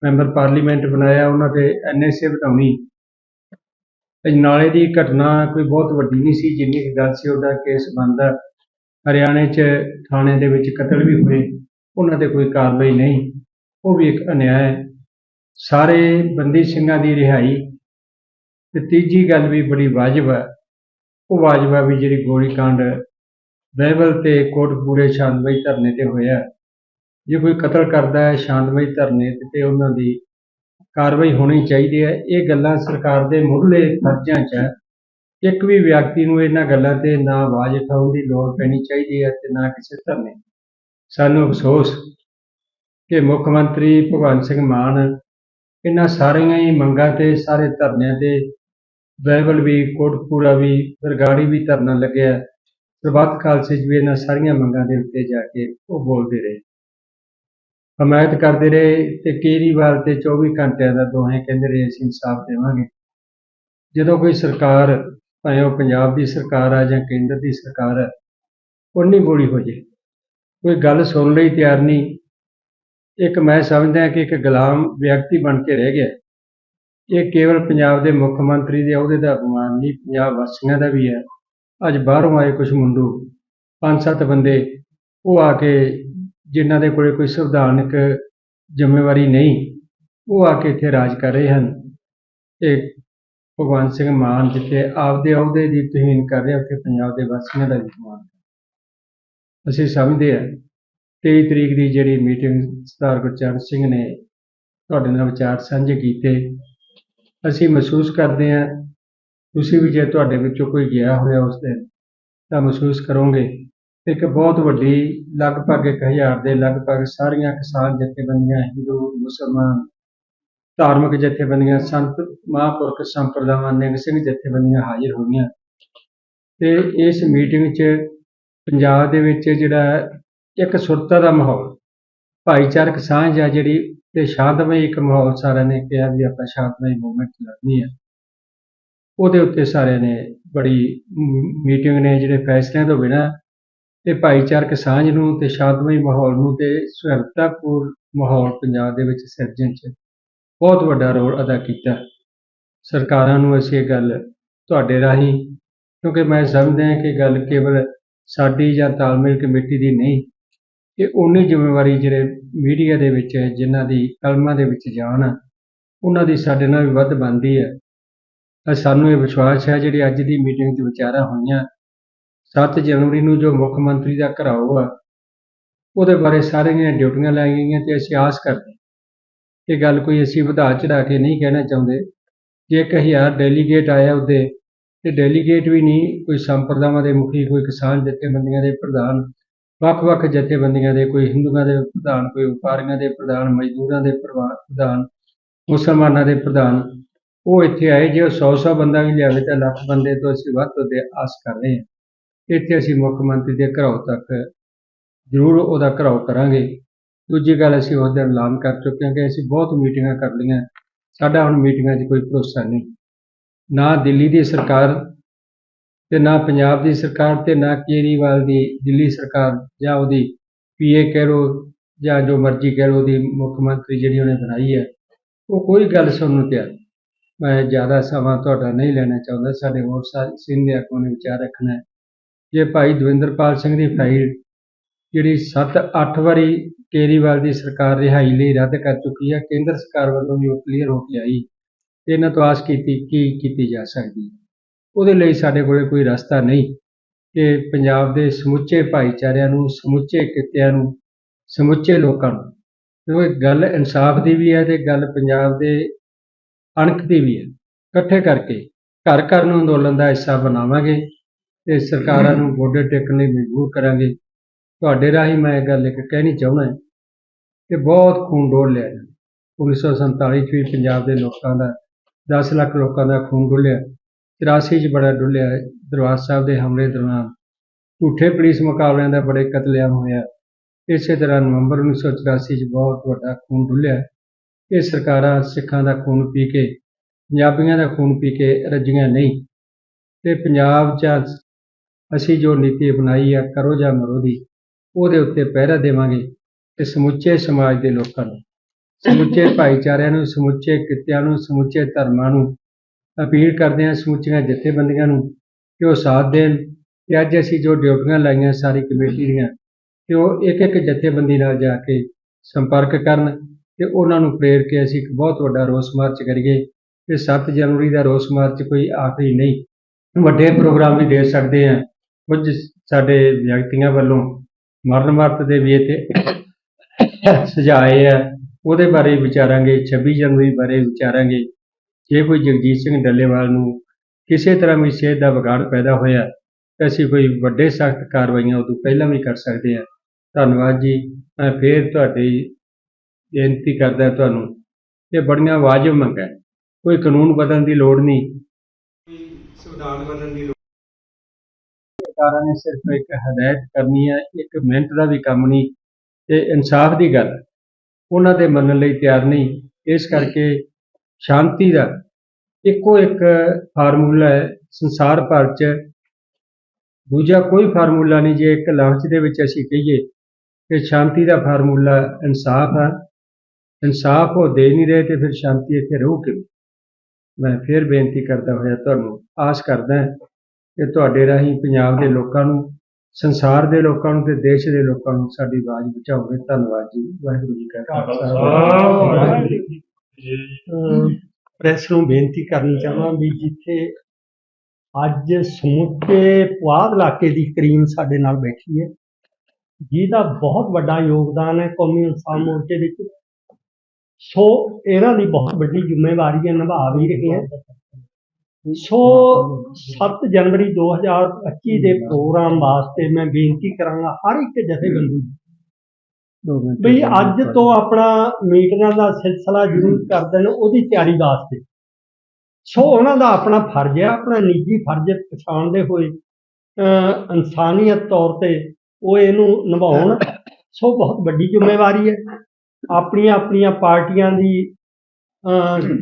B: ਮੈਂਬਰ ਪਾਰਲੀਮੈਂਟ ਬਣਾਇਆ, ਉਹਨਾਂ ਤੇ ਐਨਐਸਏ ਵਧਾਉਣੀ ਨਾਲੇ ਦੀ ਘਟਨਾ ਕੋਈ ਬਹੁਤ ਵੱਡੀ ਨਹੀਂ ਸੀ, ਜਿੰਨੀ ਕੁ ਗੱਲ ਸੀ ਉਹਦਾ ਕੇਸ ਬਣਦਾ। ਹਰਿਆਣੇ 'ਚ ਥਾਣੇ ਦੇ ਵਿੱਚ ਕਤਲ ਵੀ ਹੋਏ, ਉਹਨਾਂ ਤੇ ਕੋਈ ਕਾਰਵਾਈ ਨਹੀਂ, ਉਹ ਵੀ ਇੱਕ ਅਨਿਆਂ ਹੈ ਸਾਰੇ ਬੰਦੀ ਸਿੰਘਾਂ ਦੀ ਰਿਹਾਈ ਤੇ ਤੀਜੀ ਗੱਲ ਵੀ ਬੜੀ ਵਾਜਬ ਹੈ। ਉਹ ਵਾਜਬ ਹੈ ਵੀ ਜਿਹੜੀ ਗੋਲੀ ਕਾਂਡ ਬਾਈਬਲ ਤੇ ਕੋਟਪੂਰੇ ਸ਼ਾਂਤਮਈ ਧਰਨੇ ਤੇ ਹੋਇਆ ਜੇ ਕੋਈ ਕਤਲ ਕਰਦਾ ਹੈ ਸ਼ਾਂਤਮਈ ਧਰਨੇ ਤੇ ਤੇ ਉਹਨਾਂ ਦੀ ਕਾਰਵਾਈ ਹੋਣੀ ਚਾਹੀਦੀ ਹੈ। ਇਹ ਗੱਲਾਂ ਸਰਕਾਰ ਦੇ ਮੁੱਢਲੇ ਫਰਜ਼ਾਂ 'ਚ ਹੈ। ਇੱਕ ਵੀ ਵਿਅਕਤੀ ਨੂੰ ਇਹਨਾਂ ਗੱਲਾਂ ਤੇ ਨਾ ਆਵਾਜ਼ ਉਠਾਉਣ ਦੀ ਲੋੜ ਪੈਣੀ ਚਾਹੀਦੀ ਹੈ ਤੇ ਨਾ ਕਿਸੇ ਧਰਨੇ ਸਾਨੂੰ ਅਫਸੋਸ ਕਿ ਮੁੱਖ ਮੰਤਰੀ ਭਗਵੰਤ ਸਿੰਘ ਮਾਨ ਇਹਨਾਂ ਸਾਰੀਆਂ ਹੀ ਮੰਗਾਂ ਤੇ, ਸਾਰੇ ਧਰਨਿਆਂ ਤੇ ਬਹਿਬਲ ਵੀ ਕੋਟਪੂਰਾ ਵੀ ਸਰਗਾੜੀ ਵੀ ਧਰਨਾ ਲੱਗਿਆ। ਪ੍ਰਭਾਤ ਖਾਲਸੇ 'ਚ ਵੀ ਇਹਨਾਂ ਸਾਰੀਆਂ ਮੰਗਾਂ ਦੇ ਉੱਤੇ ਜਾ ਕੇ ਉਹ ਬੋਲਦੇ ਰਹੇ। ਹਮਾਇਤ ਕਰਦੇ ਰਹੇ ਤੇ ਕੇਜਰੀਵਾਲ ਤੇ 24 ਘੰਟਿਆਂ ਦਾ ਦੋਹੇ ਕਹਿੰਦੇ ਰਹੇ, ਅਸੀਂ ਇਨਸਾਫ ਦੇਵਾਂਗੇ। ਜਦੋਂ ਕੋਈ ਸਰਕਾਰ, ਭਾਵੇਂ ਉਹ ਪੰਜਾਬ ਦੀ ਸਰਕਾਰ ਆ ਜਾਂ ਕੇਂਦਰ ਦੀ ਸਰਕਾਰ ਹੈ ਉਨੀ ਗੋਲੀ ਹੋ ਜੇ। ਕੋਈ ਗੱਲ ਸੁਣਨ ਲਈ ਤਿਆਰ ਨਹੀਂ। ਇੱਕ ਮੈਂ ਸਮਝਦਾ ਕਿ ਇੱਕ ਗੁਲਾਮ ਵਿਅਕਤੀ ਬਣ ਕੇ ਰਹਿ ਗਿਆ। ਇਹ ਕੇਵਲ ਪੰਜਾਬ ਦੇ ਮੁੱਖ ਮੰਤਰੀ ਦੇ ਅਹੁਦੇ ਦਾ ਅਪਮਾਨ ਨਹੀਂ, ਪੰਜਾਬ ਵਾਸੀਆਂ ਦਾ ਵੀ ਹੈ। ਅੱਜ ਬਾਹਰੋਂ ਆਏ ਕੁਝ ਮੁੰਡੂ, ਪੰਜ ਸੱਤ ਬੰਦੇ, ਉਹ ਆ ਕੇ ਜਿਨ੍ਹਾਂ ਦੇ ਕੋਲੇ ਕੋਈ ਸੰਵਿਧਾਨਕ ਜ਼ਿੰਮੇਵਾਰੀ ਨਹੀਂ, ਉਹ ਆ ਕੇ ਇੱਥੇ ਰਾਜ ਕਰ ਰਹੇ ਹਨ। ਤੇ ਭਗਵੰਤ ਸਿੰਘ ਮਾਨ ਜਿੱਥੇ ਆਪਦੇ ਅਹੁਦੇ ਦੀ ਤੋਹੀਨ ਕਰ ਰਿਹਾ, ਉੱਥੇ ਪੰਜਾਬ ਦੇ ਵਾਸੀਆਂ ਦਾ ਵੀ ਅਪਮਾਨ ਅਸੀਂ ਸਮਝਦੇ ਹਾਂ 23 ਤਰੀਕ ਦੀ ਜਿਹੜੀ ਮੀਟਿੰਗ ਸਰਦਾਰ ਗੁਰਚਰਨ ਸਿੰਘ ਨੇ ਤੁਹਾਡੇ ਨਾਲ ਵਿਚਾਰ ਸਾਂਝੇ ਕੀਤੇ ਅਸੀਂ ਮਹਿਸੂਸ ਕਰਦੇ ਹਾਂ, ਤੁਸੀਂ ਵੀ ਜੇ ਤੁਹਾਡੇ ਵਿੱਚੋਂ ਕੋਈ ਗਿਆ ਹੋਇਆ ਉਸ ਦਿਨ, ਤਾਂ ਮਹਿਸੂਸ ਕਰੋਗੇ। ਇੱਕ ਬਹੁਤ ਵੱਡੀ, ਲਗਭਗ 1000 ਦੇ ਲਗਭਗ ਸਾਰੀਆਂ ਕਿਸਾਨ ਜਥੇਬੰਦੀਆਂ, ਹਿੰਦੂ, ਮੁਸਲਮਾਨ, ਧਾਰਮਿਕ ਜਥੇਬੰਦੀਆਂ, ਸੰਤ, ਮਹਾਂਪੁਰਖ ਸੰਪਰਦਾਵਾਂ, ਨਿੰਗ ਸਿੰਘ ਜਥੇਬੰਦੀਆਂ ਹਾਜ਼ਰ ਹੋਈਆਂ। ਤੇ ਇਸ ਮੀਟਿੰਗ 'ਚ ਪੰਜਾਬ ਦੇ ਵਿੱਚ ਜਿਹੜਾ ਇੱਕ ਸੁਰਤਾ ਦਾ ਮਾਹੌਲ, ਭਾਈਚਾਰਕ ਸਾਂਝ ਆ ਜਿਹੜੀ ਤੇ ਸ਼ਾਂਤਮਈ ਇੱਕ ਮਾਹੌਲ ਸਾਰਿਆਂ ਨੇ ਕਿਹਾ ਵੀ ਆਪਾਂ ਸ਼ਾਂਤਮਈ ਮੂਵਮੈਂਟ ਚਲਾਉਣੀ ਹੈ ਉਹਦੇ ਉੱਤੇ ਸਾਰਿਆਂ ਨੇ ਬੜੀ ਮੀਟਿੰਗ ਨੇ ਜਿਹੜੇ ਫੈਸਲਿਆਂ ਤੋਂ ਬਿਨਾਂ ਤੇ ਭਾਈਚਾਰਕ ਸਾਂਝ ਨੂੰ ਤੇ ਸ਼ਾਂਤਮਈ ਮਾਹੌਲ ਨੂੰ ਤੇ ਸੁਹਿਰਦਤਾਪੂਰਨ ਮਾਹੌਲ ਪੰਜਾਬ ਦੇ ਵਿੱਚ ਸਿਰਜਣ 'ਚ ਬਹੁਤ ਵੱਡਾ ਰੋਲ ਅਦਾ ਕੀਤਾ। ਸਰਕਾਰਾਂ ਨੂੰ ਅਸੀਂ ਇਹ ਗੱਲ ਤੁਹਾਡੇ ਰਾਹੀਂ ਕਿਉਂਕਿ ਮੈਂ ਸਮਝਦਾ ਹਾਂ ਕਿ ਗੱਲ ਕੇਵਲ ਸਾਡੀ ਜਾਂ ਤਾਲਮੇਲ ਕਮੇਟੀ ਦੀ ਨਹੀਂ ਇਹ ਉਨੀ ਜ਼ਿੰਮੇਵਾਰੀ ਜਿਹੜੇ ਮੀਡੀਆ ਦੇ ਵਿੱਚ ਹੈ, ਜਿਨ੍ਹਾਂ ਦੀ ਕਲਮਾਂ ਦੇ ਵਿੱਚ ਜਾਣ ਆ, ਉਹਨਾਂ ਦੀ ਸਾਡੇ ਨਾਲ ਵੀ ਵੱਧ ਬਣਦੀ ਹੈ। ਤਾਂ ਸਾਨੂੰ ਇਹ ਵਿਸ਼ਵਾਸ ਹੈ ਜਿਹੜੀ ਅੱਜ ਦੀ ਮੀਟਿੰਗ 'ਚ ਵਿਚਾਰਾਂ ਹੋਈਆਂ 7 ਜਨਵਰੀ ਨੂੰ ਜੋ ਮੁੱਖ ਮੰਤਰੀ ਦਾ ਘਰਾਓ ਆ ਉਹਦੇ ਬਾਰੇ ਸਾਰੀਆਂ ਡਿਊਟੀਆਂ ਲੈ ਗਈਆਂ ਤੇ ਅਸੀਂ ਆਸ ਕਰਦੇ ਇਹ ਗੱਲ ਕੋਈ ਅਸੀਂ ਵਧਾ ਚੜਾ ਕੇ ਨਹੀਂ ਕਹਿਣਾ ਚਾਹੁੰਦੇ। ਜੇ ਇੱਕ ਡੈਲੀਗੇਟ ਆਇਆ ਉਹਦੇ ਤੇ ਡੈਲੀਗੇਟ ਵੀ ਨਹੀਂ ਕੋਈ ਸੰਪਰਦਾਵਾਂ ਦੇ ਮੁਖੀ ਕੋਈ ਕਿਸਾਨ ਜਥੇਬੰਦੀਆਂ ਦੇ ਪ੍ਰਧਾਨ ਵੱਖ-ਵੱਖ ਜਥੇਬੰਦੀਆਂ ਦੇ, ਕੋਈ ਹਿੰਦੂਆਂ ਦੇ ਪ੍ਰਧਾਨ, ਕੋਈ ਵਪਾਰੀਆਂ ਦੇ ਪ੍ਰਧਾਨ, ਮਜ਼ਦੂਰਾਂ ਦੇ ਪ੍ਰਵਾ- ਪ੍ਰਧਾਨ, ਮੁਸਲਮਾਨਾਂ ਦੇ ਪ੍ਰਧਾਨ, ਉਹ ਇੱਥੇ ਆਏ, ਜੇ ਉਹ 100-100 ਬੰਦਾ ਵੀ ਲਿਆਵੇ ਤਾਂ ਲੱਖ ਬੰਦੇ ਤੋਂ ਅਸੀਂ ਵੱਧ ਤੋਂ ਦੇ ਆਸ ਕਰ ਰਹੇ ਹਾਂ। ਇੱਥੇ ਅਸੀਂ ਮੁੱਖ ਮੰਤਰੀ ਦੇ ਘਰੋਂ ਤੱਕ ਜ਼ਰੂਰ ਉਹਦਾ ਘਰਾਓ ਕਰਾਂਗੇ। ਦੂਜੀ ਗੱਲ, ਅਸੀਂ ਉਸ ਦਿਨ ਐਲਾਨ ਕਰ ਚੁੱਕੇ ਹਾਂ ਕਿ ਅਸੀਂ ਬਹੁਤ ਮੀਟਿੰਗਾਂ ਕਰ ਲਈਆਂ। ਸਾਡਾ ਹੁਣ ਮੀਟਿੰਗਾਂ 'ਚ ਕੋਈ ਭਰੋਸਾ ਨਹੀਂ। ਨਾ ਦਿੱਲੀ ਦੀ ਸਰਕਾਰ ਤੇ ਨਾ ਪੰਜਾਬ ਦੀ ਸਰਕਾਰ ਤੇ ਨਾ ਕੇਜਰੀਵਾਲ ਦੀ ਦਿੱਲੀ ਸਰਕਾਰ ਜਾਂ ਉਹਦੀ ਪੀਏ ਕਹਿ ਲਓ ਜਾਂ ਜੋ ਮਰਜ਼ੀ ਕਹਿ ਲਓ ਉਹਦੀ ਮੁੱਖ ਮੰਤਰੀ ਜਿਹੜੀ ਉਹਨੇ ਬਣਾਈ ਹੈ, ਉਹ ਕੋਈ ਗੱਲ ਸੁਣਨ ਨੂੰ ਤਿਆਰ ਮੈਂ ਜ਼ਿਆਦਾ ਸਮਾਂ ਤੁਹਾਡਾ ਨਹੀਂ ਲੈਣਾ ਚਾਹੁੰਦਾ, ਸਾਡੇ ਹੋਰ ਸਾਰੇ ਸੀਨੀਅਰ ਆਗੂਆਂ ਨੇ ਵਿਚਾਰ ਰੱਖਣਾ ਜੇ ਭਾਈ ਦਵਿੰਦਰਪਾਲ ਸਿੰਘ ਦੀ ਫਾਈਲ ਜਿਹੜੀ 7-8 ਵਾਰੀ ਕੇਜਰੀਵਾਲ ਦੀ ਸਰਕਾਰ ਰਿਹਾਈ ਲਈ ਰੱਦ ਕਰ ਚੁੱਕੀ ਹੈ, ਕੇਂਦਰ ਸਰਕਾਰ ਵੱਲੋਂ ਵੀ ਉਹ ਕਲੀਅਰ ਹੋ ਕੇ ਆਈ। ਇਹਨਾਂ ਤੋਂ ਆਸ ਕੀਤੀ, ਕੀ ਕੀਤੀ ਜਾ ਸਕਦੀ ਹੈ? ਉਹਦੇ ਲਈ ਸਾਡੇ ਕੋਲੇ ਕੋਈ ਰਸਤਾ ਨਹੀਂ ਕਿ ਪੰਜਾਬ ਦੇ ਸਮੁੱਚੇ ਭਾਈਚਾਰਿਆਂ ਨੂੰ, ਸਮੁੱਚੇ ਕਿੱਤਿਆਂ ਨੂੰ, ਸਮੁੱਚੇ ਲੋਕਾਂ ਨੂੰ। ਕਿਉਂਕਿ ਗੱਲ ਇਨਸਾਫ ਦੀ ਵੀ ਹੈ ਤੇ ਗੱਲ ਪੰਜਾਬ ਦੇ ਅਣਖ ਦੀ ਵੀ ਹੈ। ਇਕੱਠੇ ਕਰਕੇ ਘਰ ਘਰ ਨੂੰ ਅੰਦੋਲਨ ਦਾ ਹਿੱਸਾ ਬਣਾਵਾਂਗੇ ਤੇ ਸਰਕਾਰਾਂ ਨੂੰ ਗੋਡੇ ਟੇਕਣ ਲਈ ਮਜਬੂਰ ਕਰਾਂਗੇ। ਤੁਹਾਡੇ ਰਾਹੀਂ ਮੈਂ ਇਹ ਗੱਲ ਇੱਕ ਕਹਿਣੀ ਚਾਹੁੰਦਾ ਕਿ ਬਹੁਤ ਖੂਨ ਡੋਲ ਲਿਆ ਜੀ 1947 ਚ ਵੀ ਪੰਜਾਬ ਦੇ ਲੋਕਾਂ ਦਾ 10 ਲੱਖ ਲੋਕਾਂ ਦਾ ਖੂਨ ਡੁੱਲਿਆ 84 ਚ ਬੜਾ ਡੁੱਲਿਆ ਦਰਬਾਰ ਸਾਹਿਬ ਦੇ ਹਮਲੇ ਦੌਰਾਨ ਝੂਠੇ ਪੁਲਿਸ ਮੁਕਾਬਲਿਆਂ ਦਾ ਬੜੇ ਕਤਲੇਆਮ ਹੋਇਆ। ਇਸੇ ਤਰ੍ਹਾਂ ਨਵੰਬਰ 1984 ਚ ਬਹੁਤ ਵੱਡਾ ਖੂਨ ਡੁੱਲਿਆ ਇਹ ਸਰਕਾਰਾਂ ਸਿੱਖਾਂ ਦਾ ਖੂਨ ਪੀ ਕੇ, ਪੰਜਾਬੀਆਂ ਦਾ ਖੂਨ ਪੀ ਕੇ ਰੱਜੀਆਂ ਨਹੀਂ। ਤੇ ਪੰਜਾਬ 'ਚ ਅਸੀਂ ਜੋ ਨੀਤੀ ਅਪਣਾਈ ਆ, ਕਰੋ ਜਾਂ ਮਰੋ ਦੀ, ਉਹਦੇ ਉੱਤੇ ਪਹਿਰਾ ਦੇਵਾਂਗੇ ਤੇ ਸਮੁੱਚੇ ਸਮਾਜ ਦੇ ਲੋਕਾਂ ਨੂੰ, ਸਮੁੱਚੇ ਭਾਈਚਾਰਿਆਂ ਨੂੰ, ਸਮੁੱਚੇ ਕਿੱਤਿਆਂ ਨੂੰ, ਸਮੁੱਚੇ ਧਰਮਾਂ ਨੂੰ ਅਪੀਲ ਕਰਦੇ ਹਾਂ ਸਮੁੱਚੀਆਂ ਜਥੇਬੰਦੀਆਂ ਨੂੰ ਕਿ ਉਹ ਸਾਥ ਦੇਣ ਤੇ ਅੱਜ ਅਸੀਂ ਜੋ ਡਿਊਟੀਆਂ ਲਾਈਆਂ ਸਾਰੀ ਕਮੇਟੀ ਦੀਆਂ ਕਿ ਉਹ ਇੱਕ ਇੱਕ ਜਥੇਬੰਦੀ ਨਾਲ ਜਾ ਕੇ ਸੰਪਰਕ ਕਰਨ ਤੇ ਉਹਨਾਂ ਨੂੰ ਪ੍ਰੇਰ ਕੇ ਅਸੀਂ ਇੱਕ ਬਹੁਤ ਵੱਡਾ ਰੋਸ ਮਾਰਚ ਕਰੀਏ ਤੇ 7 ਜਨਵਰੀ ਦਾ ਰੋਸ ਮਾਰਚ ਕੋਈ ਆਖਰੀ ਨਹੀਂ। ਵੱਡੇ ਪ੍ਰੋਗਰਾਮ ਵੀ ਦੇ ਸਕਦੇ ਹਾਂ। ਕੁਝ ਸਾਡੇ ਵਿਅਕਤੀਆਂ ਵੱਲੋਂ ਮਰਨ ਵਰਤ ਦੇ ਵੀ ਇੱਥੇ ਸੁਝਾਏ ਆ, ਉਹਦੇ ਬਾਰੇ ਵਿਚਾਰਾਂਗੇ 26 ਜਨਵਰੀ ਬਾਰੇ ਵਿਚਾਰਾਂਗੇ। ਜੇ ਕੋਈ ਜਗਜੀਤ ਸਿੰਘ ਡੱਲੇਵਾਲ ਨੂੰ ਕਿਸੇ ਤਰ੍ਹਾਂ ਵੀ ਸਿਹਤ ਦਾ ਵਿਗਾੜ ਪੈਦਾ ਹੋਇਆ ਤਾਂ ਅਸੀਂ ਕੋਈ ਵੱਡੇ ਸਖਤ ਕਾਰਵਾਈਆਂ ਉਦੋਂ ਪਹਿਲਾਂ ਵੀ ਕਰ ਸਕਦੇ ਹਾਂ। ਧੰਨਵਾਦ ਜੀ। ਮੈਂ ਫੇਰ ਤੁਹਾਡੀ ਬੇਨਤੀ ਕਰਦਾ ਤੁਹਾਨੂੰ। ਇਹ ਬੜੀਆਂ ਵਾਜਬ ਮੰਗਾਂ। ਕੋਈ ਕਾਨੂੰਨ ਬਦਲਣ ਦੀ ਲੋੜ ਨਹੀਂ। ਸੰਵਿਧਾਨ ਬਦਲਣ ਦੀ ਲੋੜ ਸਰਕਾਰਾਂ ਨੇ ਸਿਰਫ ਇੱਕ ਹਦਾਇਤ ਕਰਨੀ ਹੈ ਇੱਕ ਮਿਹਨਤ ਦਾ ਵੀ ਕੰਮ ਨਹੀਂ ਤੇ ਇਨਸਾਫ ਦੀ ਗੱਲ। ਉਹਨਾਂ ਦੇ ਮੰਨਣ ਲਈ ਤਿਆਰ ਨਹੀਂ। ਇਸ ਕਰਕੇ ਸ਼ਾਂਤੀ ਦਾ ਇੱਕੋ ਇੱਕ ਫਾਰਮੂਲਾ ਹੈ ਸੰਸਾਰ ਭਰ 'ਚ। ਦੂਜਾ ਕੋਈ ਫਾਰਮੂਲਾ ਨਹੀਂ ਜੇ ਇੱਕ ਲਫ਼ਜ਼ ਦੇ ਵਿੱਚ ਅਸੀਂ ਕਹੀਏ ਕਿ ਸ਼ਾਂਤੀ ਦਾ ਫਾਰਮੂਲਾ ਇਨਸਾਫ ਹੈ। ਇਨਸਾਫ ਉਹ ਦੇ ਨਹੀਂ ਰਹੇ ਤੇ ਫਿਰ ਸ਼ਾਂਤੀ ਇੱਥੇ ਰਹੂ ਕਿਵੇਂ ਮੈਂ ਫਿਰ ਬੇਨਤੀ ਕਰਦਾ ਹੋਇਆ ਤੁਹਾਨੂੰ ਆਸ ਕਰਦਾ ਹਾਂ ਕਿ ਤੁਹਾਡੇ ਰਾਹੀਂ ਪੰਜਾਬ ਦੇ ਲੋਕਾਂ ਨੂੰ ਸੰਸਾਰ ਦੇ ਲੋਕਾਂ ਨੂੰ ਤੇ ਦੇਸ਼ ਦੇ ਲੋਕਾਂ ਨੂੰ ਸਾਡੀ ਆਵਾਜ਼ ਪਹੁੰਚਾਓਗੇ ਧੰਨਵਾਦ ਜੀ। ਵਾਹਿਗੁਰੂ ਜੀ ਕਾ ਖਾਲਸਾ। ਵਾਹਿਗੁਰੂ ਜੀ ਕੀ ਫਤਿਹ।
A: ਪ੍ਰੈਸ ਨੂੰ ਬੇਨਤੀ ਕਰਨੀ ਚਾਹਾਂ ਵੀ ਜਿੱਥੇ ਅੱਜ ਸਮੁੱਚੇ ਪੁਆਧ ਇਲਾਕੇ ਦੀ ਕਰੀਮ ਸਾਡੇ ਨਾਲ ਬੈਠੀ ਹੈ, ਜਿਹਦਾ ਬਹੁਤ ਵੱਡਾ ਯੋਗਦਾਨ ਹੈ ਕੌਮੀ ਇਨਸਾਨ ਮੋਰਚੇ ਵਿੱਚ। ਸੋ ਇਹਨਾਂ ਦੀ ਬਹੁਤ ਵੱਡੀ ਜ਼ਿੰਮੇਵਾਰੀ ਹੈ ਨਿਭਾ ਵੀ ਰਹੇ ਹੈ। ਸੋ 7 ਜਨਵਰੀ 2025 ਦੇ ਪ੍ਰੋਗਰਾਮ ਵਾਸਤੇ ਮੈਂ ਬੇਨਤੀ ਕਰਾਂਗਾ ਹਰ ਇੱਕ ਜਥੇਬੰਦੀ ਬਈ ਅੱਜ ਤੋਂ ਆਪਣਾ ਮੀਟਿੰਗਾਂ ਦਾ ਸਿਲਸਿਲਾ ਜ਼ਰੂਰ ਕਰ ਦੇਣ ਉਹਦੀ ਤਿਆਰੀ ਵਾਸਤੇ ਸੋ ਉਹਨਾਂ ਦਾ ਆਪਣਾ ਫਰਜ਼ ਹੈ ਆਪਣਾ ਨਿੱਜੀ ਫਰਜ਼ ਪਛਾਣਦੇ ਹੋਏ ਇਨਸਾਨੀਅਤ ਤੌਰ ਤੇ ਉਹ ਇਹਨੂੰ ਨਿਭਾਉਣ। ਸੋ ਬਹੁਤ ਵੱਡੀ ਜ਼ਿੰਮੇਵਾਰੀ ਹੈ। ਆਪਣੀਆਂ ਆਪਣੀਆਂ ਪਾਰਟੀਆਂ ਦੀ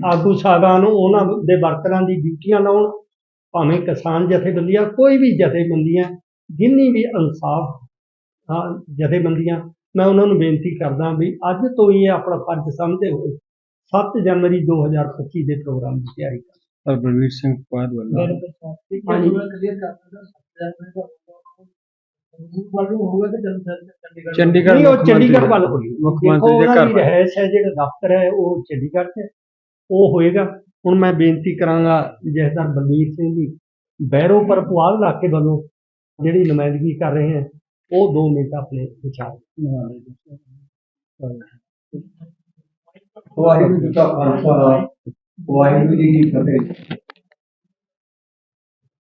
A: ਆਗੂ ਸਾਹਿਬਾਨ ਉਹਨਾਂ ਦੇ ਵਰਕਰਾਂ ਦੀ ਡਿਊਟੀਆਂ ਲਾਉਣ ਭਾਵੇਂ ਕਿਸਾਨ ਜਥੇਬੰਦੀਆਂ ਕੋਈ ਵੀ ਜਥੇਬੰਦੀਆਂ ਜਿੰਨੀ ਵੀ ਇਨਸਾਫ ਜਥੇਬੰਦੀਆਂ ਮੈਂ ਉਹਨਾਂ ਨੂੰ ਬੇਨਤੀ ਕਰਦਾ ਵੀ ਅੱਜ ਤੋਂ ਹੀ ਇਹ ਆਪਣਾ ਫਰਜ਼ ਸਮਝਦੇ ਹੋਏ 7 ਜਨਵਰੀ 2025 ਦੇ ਪ੍ਰੋਗਰਾਮ ਦੀ ਤਿਆਰੀ
B: ਕਰ। ਬਲਵੀਰ ਸਿੰਘ ਪਾਦ ਵੱਲੋਂ ਚੰਡੀਗੜ੍ਹ
A: ਨਹੀਂ ਉਹ ਚੰਡੀਗੜ੍ਹ ਵੱਲ ਹੋਈ।
B: ਮੁੱਖ ਮੰਤਰੀ ਦੇ ਘਰ
A: ਰਹਿਸ਼ ਹੈ ਜਿਹੜਾ ਦਫ਼ਤਰ ਹੈ ਉਹ ਚੰਡੀਗੜ੍ਹ 'ਚ ਉਹ ਹੋਏਗਾ। ਹੁਣ ਮੈਂ ਬੇਨਤੀ ਕਰਾਂਗਾ ਜਹਦਰ ਬਲਵੀਰ ਸਿੰਘ ਦੀ ਬੈਰੋ ਪਰ ਪੁਆਲ ਇਲਾਕੇ ਵੱਲੋਂ ਜਿਹੜੀ ਨੁਮਾਇੰਦਗੀ ਕਰ ਰਹੇ ਹਨ ਉਹ 2 ਮਿੰਟ ਆਪਣੇ ਵਿਚਾਰ
C: ਵਾਹਿਗੁਰੂ ਜੀ ਕਾ ਖਾਲਸਾ ਵਾਹਿਗੁਰੂ ਜੀ ਕੀ ਫਤਿਹ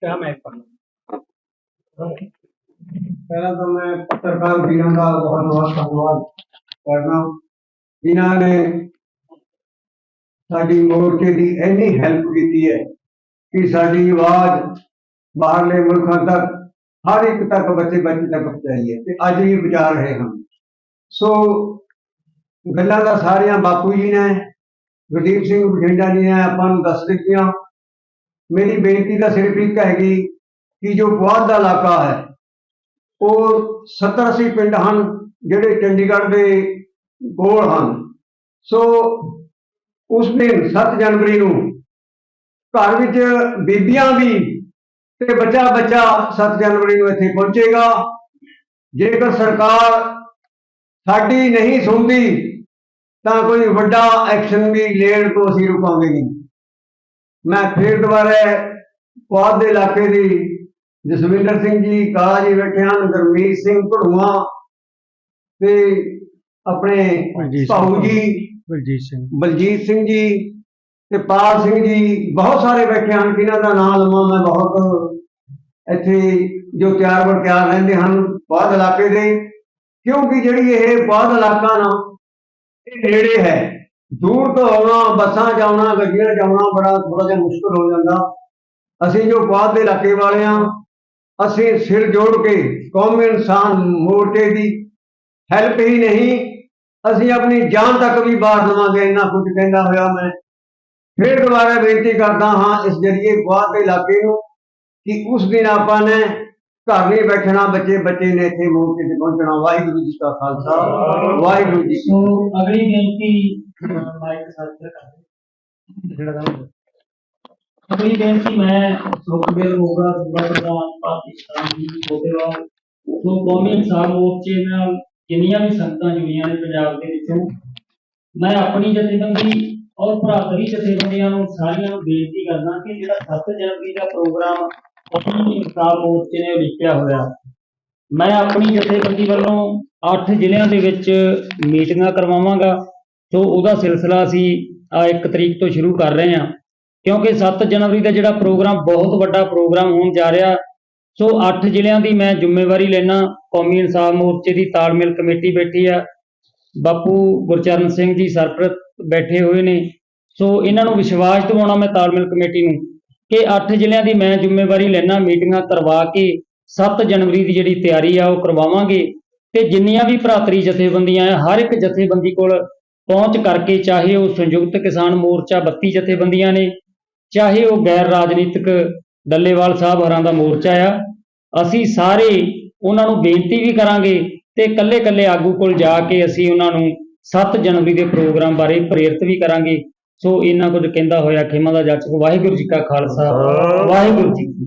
A: ਕਿਆ ਮੈਂ ਪੜ੍ਹਨਾ
C: ਪਹਿਲਾਂ ਤਾਂ ਮੈਂ ਪੱਤਰਕਾਰ ਵੀਰਾਂ ਦਾ ਬਹੁਤ ਬਹੁਤ ਧੰਨਵਾਦ ਕਰਨਾ ਜਿਨ੍ਹਾਂ ਨੇ ਸਾਡੀ ਮੋਰਚੇ ਦੀ ਇੰਨੀ ਹੈਲਪ ਕੀਤੀ ਹੈ ਕਿ ਸਾਡੀ ਆਵਾਜ਼ ਬਾਹਰਲੇ ਮੁਲਕਾਂ ਤੱਕ ਹਰ ਇੱਕ ਤੱਕ ਬੱਚੇ ਬੱਚੇ ਤੱਕ ਪਹੁੰਚਾਈ ਹੈ ਤੇ ਅੱਜ ਵੀ ਪਹੁੰਚਾ ਰਹੇ ਹਨ। ਸੋ ਗੱਲਾਂ ਦਾ ਸਾਰਿਆਂ ਬਾਪੂ ਜੀ ਨੇ, ਗੁਰਦੀਪ ਸਿੰਘ ਬਠਿੰਡਾ ਜੀ ਨੇ ਆਪਾਂ ਨੂੰ ਦੱਸ ਦਿੱਤੀਆਂ। ਮੇਰੀ ਬੇਨਤੀ ਤਾਂ ਸਿਰਫ ਇੱਕ ਹੈਗੀ ਕਿ ਜੋ ਪੁਆਧ ਦਾ ਇਲਾਕਾ ਹੈ, ਉਹ 70 ਅੱਸੀ ਪਿੰਡ ਹਨ, ਜਿਹੜੇ ਚੰਡੀਗੜ੍ਹ ਦੇ ਕੋਲ ਹਨ। ਸੋ ਉਸ ਦਿਨ 7 ਜਨਵਰੀ ਨੂੰ ਘਰ ਵਿੱਚ ਬੀਬੀਆਂ ਵੀ ਤੇ ਬੱਚਾ ਬੱਚਾ 7 ਜਨਵਰੀ ਨੂੰ ਇੱਥੇ ਪਹੁੰਚੇਗਾ। ਜੇਕਰ ਸਰਕਾਰ ਸਾਡੀ ਨਹੀਂ ਸੁਣਦੀ ਤਾਂ ਕੋਈ ਵੱਡਾ ਐਕਸ਼ਨ ਵੀ ਲੈਣ ਤੋਂ ਅਸੀਂ ਰੁਕਾਂਗੇ ਨਹੀਂ। ਮੈਂ ਫਿਰ ਦੁਬਾਰਾ ਪੁਆਧ ਦੇ ਇਲਾਕੇ ਦੀ ਜਸਵਿੰਦਰ ਸਿੰਘ ਜੀ ਕਾਲਾ ਜੀ ਬੈਠੇ ਹਨ ਗੁਰਮੀਤ ਸਿੰਘ ਘੜੂਆ ਤੇ ਆਪਣੇ ਭਾਊ ਜੀ
B: ਬਲਜੀਤ ਸਿੰਘ।
C: ਬਲਜੀਤ ਸਿੰਘ ਜੀ ਤੇ ਪਾਲ ਸਿੰਘ ਜੀ ਬਹੁਤ ਸਾਰੇ ਬੈਠੇ ਹਨ, ਜਿਨ੍ਹਾਂ ਦਾ ਨਾਮ ਲਵਾਂ ਮੈਂ ਬਹੁਤ। ਇੱਥੇ ਜੋ ਤਿਆਰ ਬਰ ਤਿਆਰ ਰਹਿੰਦੇ ਹਨ ਬਾਦ ਇਲਾਕੇ ਦੇ। ਕਿਉਂਕਿ ਜਿਹੜੀ ਇਹ ਬਾਦ ਇਲਾਕਾ ਨਾ, ਇਹ ਨੇੜੇ ਹੈ। ਦੂਰ ਤੋਂ ਆਉਣਾ, ਬੱਸਾਂ 'ਚ ਆਉਣਾ, ਗੱਡੀਆਂ 'ਚ ਆਉਣਾ ਬੜਾ ਥੋੜਾ ਜਿਹਾ ਮੁਸ਼ਕਲ ਹੋ ਜਾਂਦਾ। ਅਸੀਂ ਜੋ ਬਾਦ ਦੇ ਇਲਾਕੇ ਵਾਲੇ ਹਾਂ, ਅਸੀਂ ਸਿਰ ਜੋੜ ਕੇ ਕੌਮੀ ਇਨਸਾਨ ਮੋਰਚੇ ਦੀ ਹੈਲਪ ਹੀ ਨਹੀਂ। ਅਸੀਂ ਆਪਣੀ ਜਾਨ ਤੱਕ ਵੀ ਬਾਹਰ ਲਵਾਂਗੇ ਇੰਨਾ ਕੁਝ ਕਹਿੰਦਾ ਹੋਇਆ ਮੈਂ। ਫਿਰ ਦੁਬਾਰਾ ਬੇਨਤੀ ਕਰਦਾ ਹਾਂ ਇਸ ਜਰੀਏ ਬਾਦ ਦੇ ਇਲਾਕੇ ਨੂੰ ਕਿ ਉਸ ਦਿਨ ਆਪਾਂ ਨੇ ਘਰ ਨਹੀਂ ਬੈਠਣਾ ਬੱਚੇ ਬੱਚੇ ਨੇ ਇੱਥੇ ਮੋਰਚੇ ਤੇ ਪਹੁੰਚਣਾ ਵਾਹਿਗੁਰੂ ਜੀ ਕਾ ਖਾਲਸਾ ਵਾਹਿਗੁਰੂ ਜੀ ਕੀ
D: ਸੋ ਅਗਲੀ ਬੇਨਤੀ ਅਹ, ਮਾਈਕ ਸਾਥ ਕਰ ਅਗਲੀ ਬੇਨਤੀ ਮੈਂ ਸੁਖਬੀਰ ਮੋਗਾ ਸੂਬਾ ਪ੍ਰਧਾਨ ਪਾਕਿਸਤਾਨ ਦੀ ਛੋਟੇਵਾਲ ਸੋ ਕੌਮੀ ਇਨਸਾਨ ਮੋਰਚੇ ਨਾਲ ਜਿੰਨੀਆਂ ਵੀ ਸੰਗਤਾਂ ਜੁੜੀਆਂ ਨੇ ਪੰਜਾਬ ਦੇ ਵਿੱਚੋਂ ਮੈਂ ਆਪਣੀ ਜਥੇਬੰਦੀ ਔਰ ਭਰਾਤਰੀ ਜਥੇਬੰਦੀਆਂ ਨੂੰ ਸਾਰੀਆਂ ਨੂੰ ਬੇਨਤੀ ਕਰਦਾ ਕਿ ਜਿਹੜਾ 7 ਜਨਵਰੀ ਦਾ ਪ੍ਰੋਗਰਾਮ ਕੌਮੀ ਇਨਸਾਨ ਮੋਰਚੇ ਨੇ ਲਿਖਿਆ ਹੋਇਆ, ਮੈਂ ਆਪਣੀ ਜਥੇਬੰਦੀ ਵੱਲੋਂ 8 ਜ਼ਿਲ੍ਹਿਆਂ ਦੇ ਵਿੱਚ ਮੀਟਿੰਗਾਂ ਕਰਵਾਵਾਂਗਾ ਸੋ ਉਹਦਾ ਸਿਲਸਿਲਾ ਅਸੀਂ ਆ 1 ਤਰੀਕ ਤੋਂ ਸ਼ੁਰੂ ਕਰ ਰਹੇ ਹਾਂ, ਕਿਉਂਕਿ 7 ਜਨਵਰੀ ਦਾ ਜਿਹੜਾ ਪ੍ਰੋਗਰਾਮ ਬਹੁਤ ਵੱਡਾ ਪ੍ਰੋਗਰਾਮ ਹੋਣ ਜਾ ਰਿਹਾ, ਸੋ 8 ਜ਼ਿਲ੍ਹਿਆਂ ਦੀ ਮੈਂ ਜ਼ਿੰਮੇਵਾਰੀ ਲੈਣਾ ਕੌਮੀ ਇਨਸਾਫ ਮੋਰਚੇ ਦੀ ਤਾਲਮੇਲ ਕਮੇਟੀ ਬੈਠੀ ਆ ਬਾਪੂ ਗੁਰਚਰਨ ਸਿੰਘ ਜੀ ਸਰਪ੍ਰਸਤ ਬੈਠੇ ਹੋਏ ਨੇ। ਸੋ ਇਹਨਾਂ ਨੂੰ ਵਿਸ਼ਵਾਸ ਦਿਵਾਉਣਾ ਮੈਂ ਤਾਲਮੇਲ ਕਮੇਟੀ ਨੂੰ ਕਿ 8 ਜ਼ਿਲ੍ਹਿਆਂ ਦੀ ਮੈਂ ਜ਼ਿੰਮੇਵਾਰੀ ਲੈਣਾ ਮੀਟਿੰਗਾਂ ਕਰਵਾ ਕੇ 7 ਜਨਵਰੀ ਦੀ ਜਿਹੜੀ ਤਿਆਰੀ ਆ ਉਹ ਕਰਵਾਵਾਂਗੇ। ਤੇ ਜਿੰਨੀਆਂ ਵੀ ਭਰਾਤਰੀ ਜਥੇਬੰਦੀਆਂ ਆ, ਹਰ ਇੱਕ ਜਥੇਬੰਦੀ ਕੋਲ ਪਹੁੰਚ ਕਰਕੇ ਚਾਹੇ ਉਹ ਸੰਯੁਕਤ ਕਿਸਾਨ ਮੋਰਚਾ 32 ਜਥੇਬੰਦੀਆਂ ਨੇ, ਚਾਹੇ ਉਹ ਗੈਰ ਰਾਜਨੀਤਿਕ ਡੱਲੇਵਾਲ ਸਾਹਿਬ ਹਰਾਂ ਦਾ ਮੋਰਚਾ ਆ, ਅਸੀਂ ਸਾਰੇ ਉਹਨਾਂ ਨੂੰ ਬੇਨਤੀ ਵੀ ਕਰਾਂਗੇ ਤੇ ਕੱਲੇ-ਕੱਲੇ ਆਗੂ ਕੋਲ ਜਾ ਕੇ ਅਸੀਂ ਉਹਨਾਂ ਨੂੰ 7 ਜਨਵਰੀ ਦੇ ਪ੍ਰੋਗਰਾਮ ਬਾਰੇ ਪ੍ਰੇਰਿਤ ਵੀ ਕਰਾਂਗੇ। ਸੋ ਇਹਨਾਂ ਕੁਝ ਕਹਿੰਦਾ ਹੋਇਆ ਖੇਮਾ ਦਾ ਜੱਜ ਵਾਹਿਗੁਰੂ ਜੀ ਕਾ ਖਾਲਸਾ ਵਾਹਿਗੁਰੂ ਜੀ